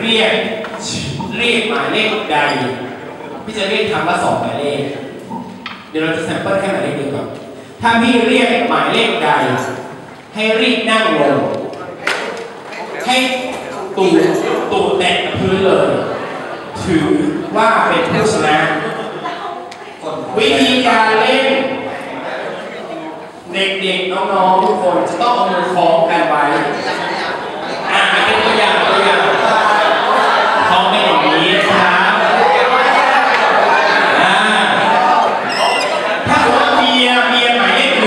เรียกเรียกหมายเลขใดพี่จะเรียกคำละสองหมายเลข เดี๋ยวเราจะแซมเปิลแค่หมายเลขเดียวก่อนถ้าพี่เรียกหมายเลขใด ให้รีบนั่งลงให้ตูดตูดแตะพื้นเลย ถือว่าเป็นผู้ชนะวิธีการเล่น เด็กๆ น้องๆ ทุกคนจะต้องเอามือคล้องกันไว้